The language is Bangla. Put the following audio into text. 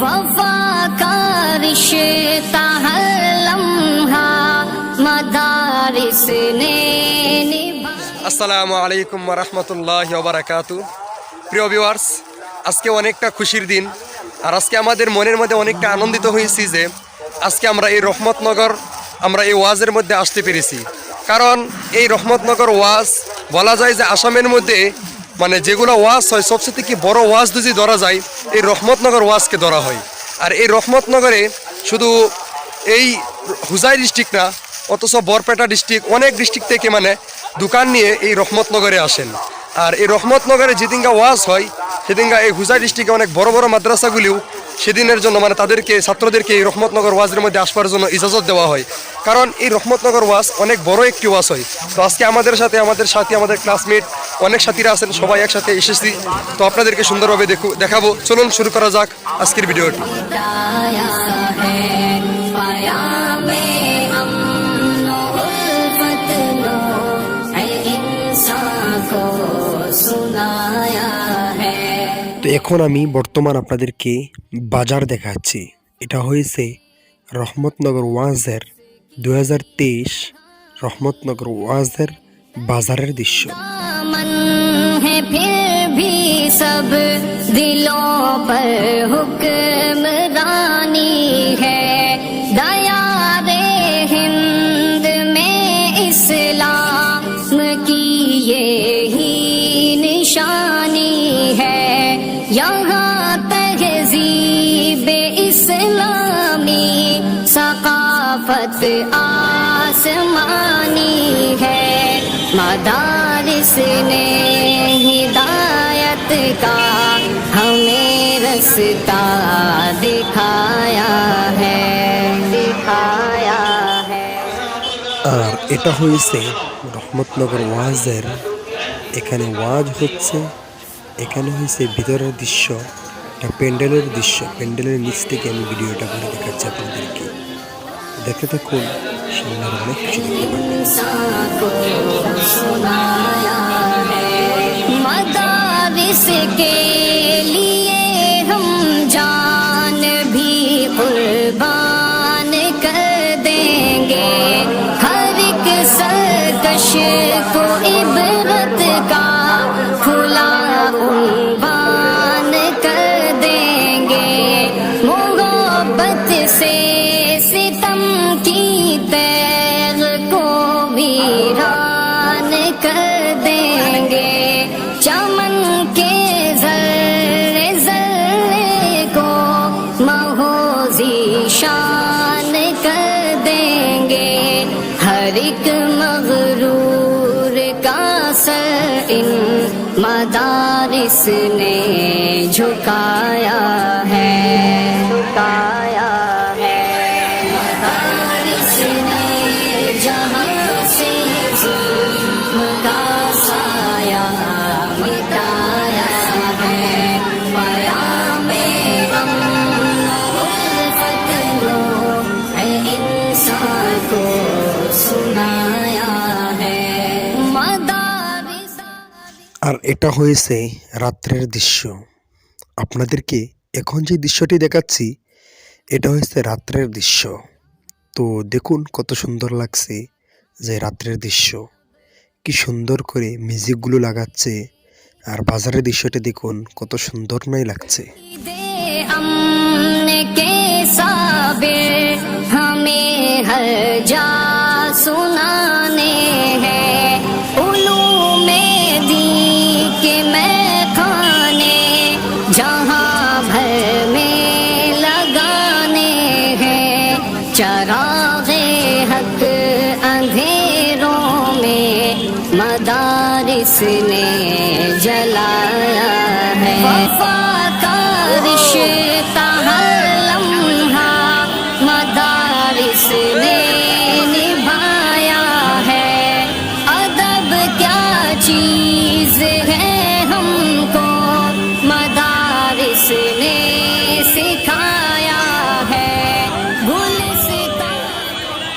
वफा का रिश्ता हर लम्हा मदारिस ने निभा আসসালামু আলাইকুম রহমতুল্লাহ বারাকাতু প্রিয় ভিউয়ার্স আজকে অনেকটা খুশির দিন আর আজকে আমাদের মনের মধ্যে অনেকটা আনন্দিত হয়েছি যে আজকে আমরা এই রহমতনগর আমরা এই ওয়াজের মধ্যে আসতে পেরেছি কারণ এই রহমতনগর ওয়াজ বলা যায় যে আসামের মধ্যে মানে যেগুলো ওয়াজ হয়, সবচেয়ে থেকে বড় ওয়াজ যদি ধরা যায়, এই রহমতনগর ওয়াজকে ধরা হয়। আর এই রহমতনগরে শুধু এই হুজাই ডিস্ট্রিক্ট না, অথচ বরপেটা ডিস্ট্রিক্ট, অনেক ডিস্ট্রিক্ট থেকে মানে দোকান নিয়ে এই রহমতনগরে আসেন। আর এই রহমতনগরে যেদিনগা ওয়াজ হয়, সেদিনগা এই হুজাই ডিস্ট্রিক্টে অনেক বড় বড় মাদ্রাসাগুলিও সেদিনের জন্য মানে তাদেরকে, ছাত্রদেরকে এই রহমতনগর ওয়াজের মধ্যে আসবার জন্য ইজাজত দেওয়া হয়। কারণ এই রহমতনগর ওয়াজ অনেক বড় একটি ওয়াজ হয়। তো আজকে আমাদের সাথে আমাদের সাথী, আমাদের ক্লাসমেট অনেক সাথীরা আছেন, সবাই একসাথে এসেছি। তো আপনাদেরকে সুন্দরভাবে দেখু দেখাবো। চলুন শুরু করা যাক আজকের ভিডিওটি। তো এখন আমি বর্তমান আপনাদেরকে বাজার দেখাচ্ছি। এটা হয়েছে রহমতনগর ওয়াজের দু হাজার তেইশ রহমতনগর ওয়াজের বাজারের দৃশ্য। সব দিলো یہاں تہذیب اسلامی ثقافت آسمانی ہے۔ مدارس نے ہدایت کا ہمیں رستہ دکھایا ہے۔ دکھایا ہے۔ আর এটা হয়েছে রহমতনগর ওয়াজের، এখানে ওয়াজ হচ্ছে এখানে হয়েছে ভিতরের দৃশ্য, একটা প্যান্ডেলের দৃশ্য। প্যান্ডেলের নিচ থেকে আমি ভিডিওটা করে দেখাচ্ছি আপনাদেরকে। দেখতে থাকুন, সামনের অনেক কিছু দেখতে পাবেন। تارک مغرور کا سر ان مدارس نے جھکایا ہے۔ আর এটা হয়েছে রাত্রের দৃশ্য আপনাদেরকে এখন যে দৃশ্যটি দেখাচ্ছি এটা হয়েছে রাত্রের দৃশ্য তো দেখুন কত সুন্দর লাগছে যে রাত্রের দৃশ্য কি সুন্দর করে মিউজিকগুলো লাগাচ্ছে আর বাজারের দৃশ্যটি দেখুন কত সুন্দর নাই লাগছে दे अमन के साबिर हमें हर जा सुनाने میں کھانے جہاں بھر میں لگانے ہیں چراغ حق اندھیروں میں مدارس نے